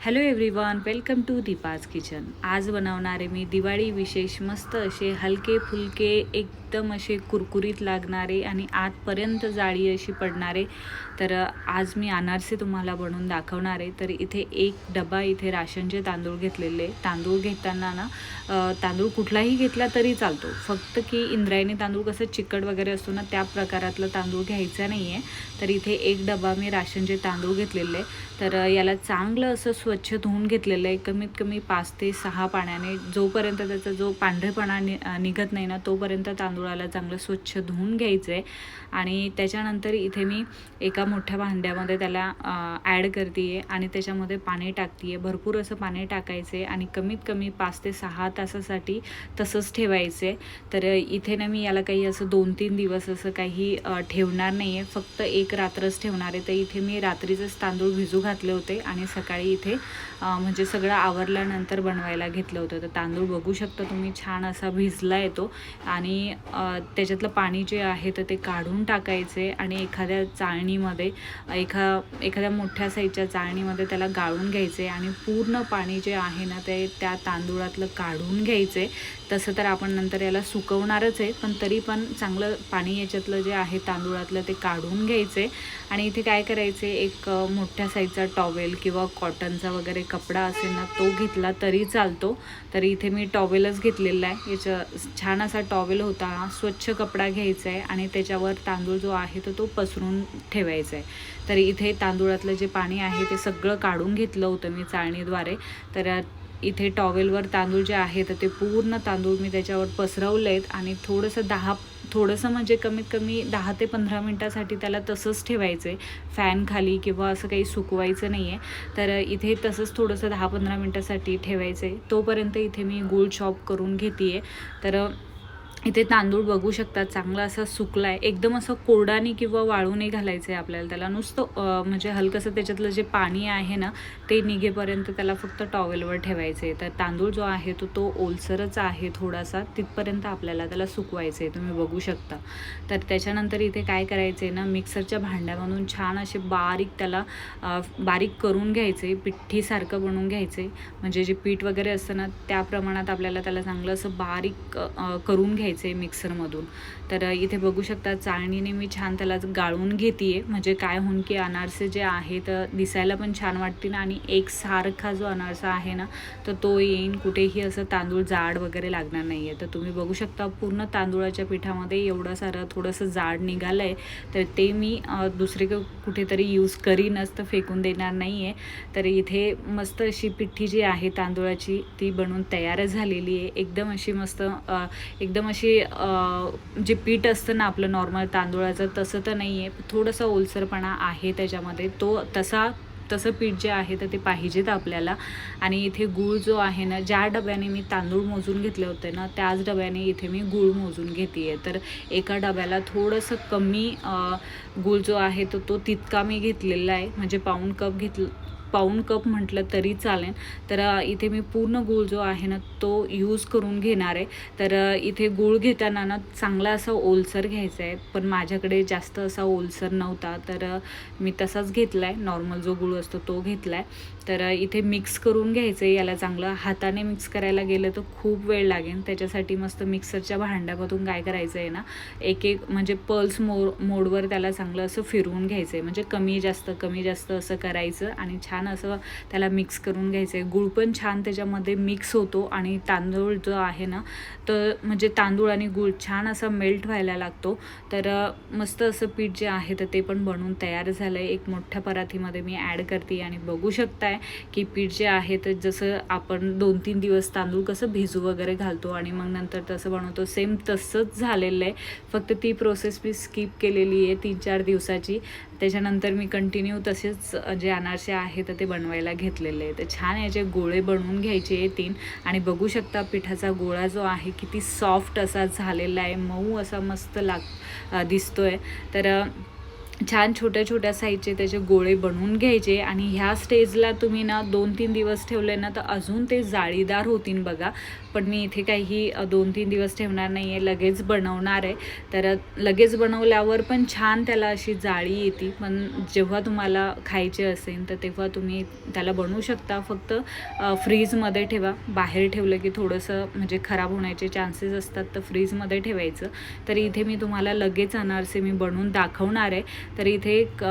Hello everyone welcome to Deepa's kitchen आज बनवणारे मी दिवाळी विशेष मस्त असे हलके फुलके एक एकदम असे कुरकुरीत लागणारे आणि आतपर्यंत जाळी अशी पडणारे. तर आज मी अनारसे तुम्हाला बनवून दाखवणार आहे. तर इथे एक डबा इथे राशनचे तांदूळ घेतलेले. तांदूळ घेताना ना तांदूळ कुठलाही घेतला तरी चालतो. फक्त की इंद्रायणी तांदूळ कसं चिकट वगैरे असतो ना त्या प्रकारातलं तांदूळ घ्यायचा नाही आहे तर इथे एक डबा मी राशनचे तांदूळ घेतलेले. तर याला चांगलं असं स्वच्छ धुवून घेतलेलं आहे. कमीत कमी पाच ते सहा पाण्याने जोपर्यंत त्याचा जो पांढरेपणा नि निघत नाही ना तोपर्यंत तांदूळ तांदूळाला चांगलं स्वच्छ धुवून घ्यायचं. आहे आणि त्याच्यानंतर इथे मी एका मोठ्या भांड्यामध्ये त्याला ॲड करते आहे आणि त्याच्यामध्ये पाणी टाकते आहे भरपूर असं पाणी टाकायचं आहे आणि कमीत कमी पाच ते सहा तासासाठी तसंच ठेवायचं. आहे तर इथे ना मी याला काही असं दोन तीन दिवस असं काही ठेवणार नाही आहे फक्त एक रात्रच ठेवणार आहे. तर इथे मी रात्रीचंच तांदूळ भिजू घातले होते आणि सकाळी इथे म्हणजे सगळं आवरल्यानंतर बनवायला घेतलं होतं. तर तांदूळ बघू शकता तुम्ही छान असा भिजला येतो आणि त्याच्यातलं पाणी जे आहे तर ते काढून टाकायचे आणि एखाद्या चाळणीमध्ये एखा एखाद्या मोठ्या साईजच्या चाळणीमध्ये त्याला गाळून घ्यायचे आणि पूर्ण पाणी जे आहे ना ते त्या तांदूळातलं काढून घ्यायचे. तसं तर आपण नंतर याला सुकवणारच आहे पण तरी पण चांगलं पाणी याच्यातलं जे आहे तांदूळातलं ते काढून घ्यायचे. आणि इथे काय करायचे एक मोठ्या साईजचा टॉवेल किंवा कॉटनचा वगैरे कपडा असेल ना तो घेतला तरी चालतो. तरी इथे मी टॉवेलच घेतलेला आहे. याच्या छान असा टॉवेल होता स्वच्छ कपडा घ्यायचा आहे आणि त्याच्यावर तांदूळ जो आहे तो तो पसरून ठेवायचा आहे तर इथे तांदूळातलं जे पाणी आहे ते सगळं काढून घेतलं होतं मी चाळणीद्वारे. तर इथे टॉवेलवर तांदूळ जे आहे तर ते पूर्ण तांदूळ मी त्याच्यावर पसरवले आहेत आणि थोडंसं दहा थोडंसं म्हणजे कमीत कमी दहा ते पंधरा मिनटासाठी त्याला तसंच ठेवायचं आहे फॅन खाली किंवा असं काही सुकवायचं नाही आहे तर इथे तसंच थोडंसं दहा पंधरा मिनटासाठी ठेवायचं आहे तोपर्यंत इथे मी गूळ चॉप करून घेते आहे तर इथे तांदूळ बघू शकता चांगला असा सुकला आहे एकदम असं कोरडाने किंवा वाळूने घालायचं आहे आपल्याला. त्याला नुसतं म्हणजे हलकंसं त्याच्यातलं जे पाणी आहे ना ते निघेपर्यंत त्याला फक्त टॉवेलवर ठेवायचं आहे तर तांदूळ जो आहे तो तो ओलसरच आहे थोडासा. तिथपर्यंत आपल्याला त्याला सुकवायचं आहे तुम्ही बघू शकता. तर त्याच्यानंतर इथे काय करायचं आहे ना मिक्सरच्या भांड्यामधून छान असे बारीक त्याला बारीक करून घ्यायचे पिठ्ठीसारखं बनवून घ्यायचे म्हणजे जे पीठ वगैरे असतं ना त्या प्रमाणात आपल्याला त्याला चांगलं असं बारीक करून घ्यायचं आहे मिक्सरमधून. तर इथे बघू शकता चाळणीने मी छान त्याला गाळून घेते म्हणजे काय होऊन की अनारसे जे आहेत दिसायला पण छान वाटतील आणि एक सारखा जो अनारसा आहे ना तर तो येईन. कुठेही असं तांदूळ जाड वगैरे लागणार नाही आहे तर तुम्ही बघू शकता पूर्ण तांदूळाच्या पिठामध्ये एवढं सारं थोडंसं जाड निघालं आहे तर ते मी दुसरे क- कुठेतरी यूज करीनच तर फेकून देणार नाही आहे तर इथे मस्त अशी पिठी जी आहे तांदूळाची ती बनवून तयार झालेली आहे. एकदम अशी मस्त एकदम अशी अं, जे पीठ असतं ना आपलं नॉर्मल तांदूळाचं तसं तर नाही आहे थोडंसं ओलसरपणा आहे त्याच्यामध्ये. तो तसा तसं पीठ जे आहे तर ते पाहिजेत आपल्याला. आणि इथे गूळ जो आहे ना ज्या डब्याने मी तांदूळ मोजून घेतले होते ना त्याच डब्याने इथे मी गूळ मोजून घेते आहे तर एका डब्याला थोडंसं कमी गूळ जो आहे तो तो तितका मी घेतलेला आहे. म्हणजे पाऊण कप घेतलं पाऊण कप म्हटलं तरी चालेल. तर इथे मी पूर्ण गूळ जो आहे ना तो यूज करून घेणार आहे. तर इथे गूळ घेताना ना चांगला असा ओलसर घ्यायचा आहे. पण माझ्याकडे जास्त असा ओलसर नव्हता. तर मी तसाच घेतला आहे नॉर्मल जो गूळ असतो तो घेतला आहे तर इथे मिक्स करून घ्यायचं आहे याला चांगलं हाताने मिक्स करायला गेलं तर खूप वेळ लागेल. त्याच्यासाठी मस्त मिक्सरच्या भांड्यामधून काय करायचं आहे ना एक एक म्हणजे पल्स मो मोडवर त्याला चांगलं असं फिरवून घ्यायचं आहे म्हणजे कमी जास्त कमी जास्त असं करायचं आणि छान असं त्याला मिक्स करून घ्यायचं आहे गुळ पण छान त्याच्यामध्ये मिक्स होतो आणि तांदूळ जो आहे ना तर म्हणजे तांदूळ आणि गुळ छान असा मेल्ट व्हायला लागतो. तर मस्त असं पीठ जे आहे तर ते पण बनवून तयार झालं आहे एक मोठ्या परातीमध्ये मी ॲड करते आणि बघू शकताय. की पीठ जे आहे तर जसं आपण दोन तीन दिवस तांदूळ कसं भिजू वगैरे घालतो आणि मग नंतर तसं बनवतो. सेम तसंच झालेलं आहे. फक्त ती प्रोसेस मी स्किप केलेली आहे तीन चार दिवसाची. त्याच्यानंतर मी कंटिन्यू तसेच जे अनारसे आहे तर ते बनवायला घेतलेले आहे. तर छान याचे गोळे बनवून घ्यायचे आहे तीन. आणि बघू शकता पिठाचा गोळा जो आहे किती सॉफ्ट असा झालेला आहे. मऊ असा मस्त लाग दिसतो आहे तर छान छोट्या छोट्या साईजचे त्याचे गोळे बनवून घ्यायचे. आणि ह्या स्टेजला तुम्ही ना दोन तीन दिवस ठेवले ना तर अजून ते जाळीदार होतील बघा. पण मी इथे काही दोन तीन दिवस ठेवणार नाही आहे लगेच बनवणार आहे. तर लगेच बनवल्यावर पण छान त्याला अशी जाळी येते. पण जेव्हा तुम्हाला खायचे असेल तर तेव्हा तुम्ही त्याला बनवू शकता. फक्त फ्रीजमध्ये ठेवा. बाहेर ठेवलं की थोडंसं म्हणजे खराब होण्याचे चान्सेस असतात तर फ्रीजमध्ये ठेवायचं. तर इथे मी तुम्हाला लगेच अनारसे मी बनवून दाखवणार आहे. तर इथे एक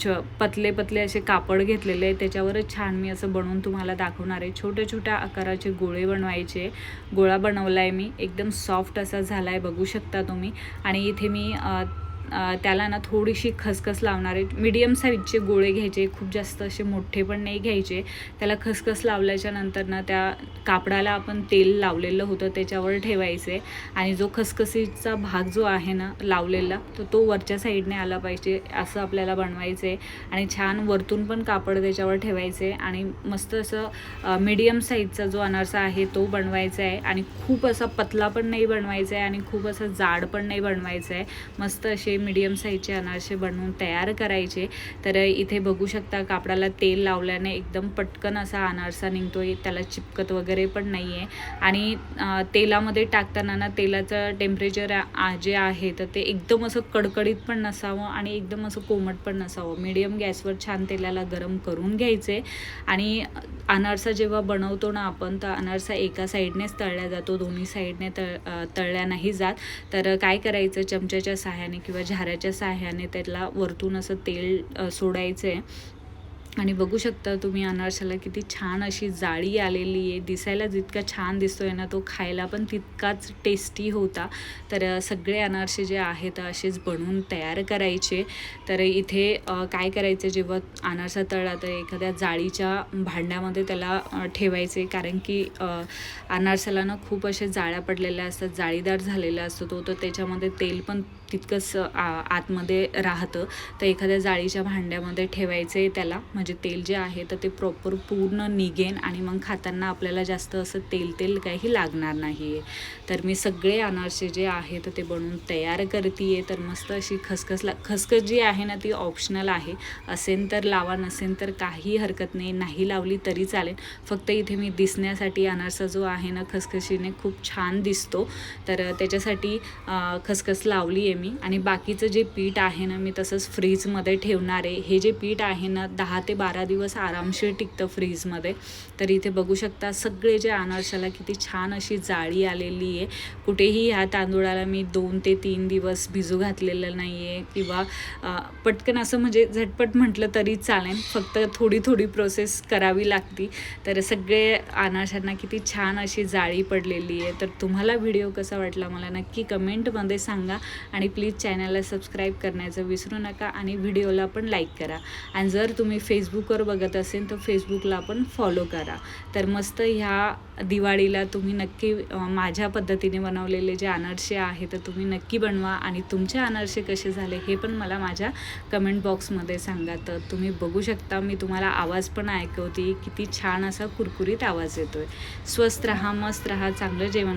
छ पतले पतले असे कापड घेतलेले आहे त्याच्यावरच छान मी असं बनवून तुम्हाला दाखवणार आहे. छोट्या छोट्या आकाराचे गोळे बनवायचे. गोळा बनवला आहे मी. एकदम सॉफ्ट असा झाला आहे बघू शकता तुम्ही. आणि इथे मी त्याला ना थोडीशी खसखस लावणारे मीडियम साईजचे गोळे घ्यायचे खूप जास्त असे मोठे पण नाही घ्यायचे. त्याला खसखस लावल्याच्या नंतर ना त्या कापडाला आपण तेल लावलेलं होतं त्याच्यावर ठेवायचे. आणि जो खसखसीचा भाग जो आहे ना लावलेला तर तो वरच्या साईडने आला पाहिजे असं आपल्याला बनवायचं. आहे आणि छान वरतून पण कापड त्याच्यावर ठेवायचे. आणि मस्त असं मीडियम साईजचा जो अनारसा आहे तो बनवायचा आहे. आणि खूप असा पतला पण नाही बनवायचा आहे आणि खूप असं जाड पण नाही बनवायचं आहे. मस्त असे मीडियम साईजचे अनारसे बनवून तयार करायचे. तर इथे बघू शकता कापडाला तेल लावल्याने एकदम पटकन असा अनारसा निघतो त्याला चिपकत वगैरे पण नाही आहे आणि तेलामध्ये टाकताना ना तेलाचं टेम्परेचर जे आहे तर ते एकदम असं कडकडीत पण नसावं आणि एकदम असं कोमट पण नसावं. मीडियम गॅसवर छान तेलाला गरम करून घ्यायचे. आणि अनारसा जेव्हा बनवतो ना आपण तर अनारसा एका साईडनेच तळला जातो दोन्ही साईडने तळ तळल्या नाही जात. तर काय करायचं चमच्याच्या सहाय्याने किंवा झाऱ्याच्या सहाय्याने त्याला वरतून असं तेल सोडायचं आहे आणि बघू शकता तुम्ही अनारशाला किती छान अशी जाळी आलेली आहे. दिसायला जितका छान दिसतो आहे ना तो खायला पण तितकाच टेस्टी होता. तर सगळे अनारसे जे आहेत असेच बनवून तयार करायचे. तर इथे काय करायचं जेव्हा अनारसा तळला तर एखाद्या जाळीच्या भांड्यामध्ये त्याला ठेवायचे. कारण की अनारसाला ना खूप असे जाळ्या पडलेल्या असतात जाळीदार झालेला असतो तो तर त्याच्यामध्ये तेल पण तितकंच आ आतमध्ये राहतं. तर एखाद्या जाळीच्या भांड्यामध्ये ठेवायचं आहे त्याला. म्हणजे तेल जे आहे तर ते प्रॉपर पूर्ण निघेन आणि मग खाताना आपल्याला जास्त असं तेल तेल काही लागणार नाही आहे तर मी सगळे अनारसे जे आहे तर ते बनवून तयार करते तर मस्त अशी खसखस ला खसखस जी आहे ना ती ऑप्शनल आहे. असेल तर लावा नसेल तर काही हरकत नाही. नाही लावली तरी चालेल. फक्त इथे मी दिसण्यासाठी अनारसा जो आहे ना खसखशीने खूप छान दिसतो. तर त्याच्यासाठी खसखस लावली आहे मी. आणि बाकीचं जे पीठ आहे ना मी तसंच फ्रीजमध्ये ठेवणार आहे. हे जे पीठ आहे ना दहा ते बारा दिवस आरामशीर टिकतं फ्रीजमध्ये. तर इथे बघू शकता सगळे जे अनारशाला किती छान अशी जाळी आलेली आहे. कुठेही ह्या तांदूळाला मी दोन ते तीन दिवस भिजू घातलेलं नाही आहे किंवा पटकन असं म्हणजे झटपट म्हटलं तरी चालेल. फक्त थोडी थोडी प्रोसेस करावी लागती. तर सगळे अनारशांना किती छान अशी जाळी पडलेली आहे. तर तुम्हाला व्हिडिओ कसा वाटला मला नक्की कमेंटमध्ये सांगा. आणि प्लीज चॅनलला सबस्क्राईब करण्याचं विसरू नका आणि व्हिडिओला पण लाईक करा. आणि जर तुम्ही फेसबुकवर बघत असेल तर फेसबुकला पण फॉलो करा. तर मस्त ह्या दिवाळीला तुम्ही नक्की माझ्या पद्धतीने बनवलेले जे अनारसे आहे तर तुम्ही नक्की बनवा. आणि तुमचे अनारसे कसे झाले हे पण मला माझ्या कमेंट बॉक्समध्ये सांगा. तर तुम्ही बघू शकता मी तुम्हाला आवाज पण ऐकवते. किती छान असा कुरकुरीत आवाज येतोय. स्वस्त राहा मस्त राहा चांगलं जेवण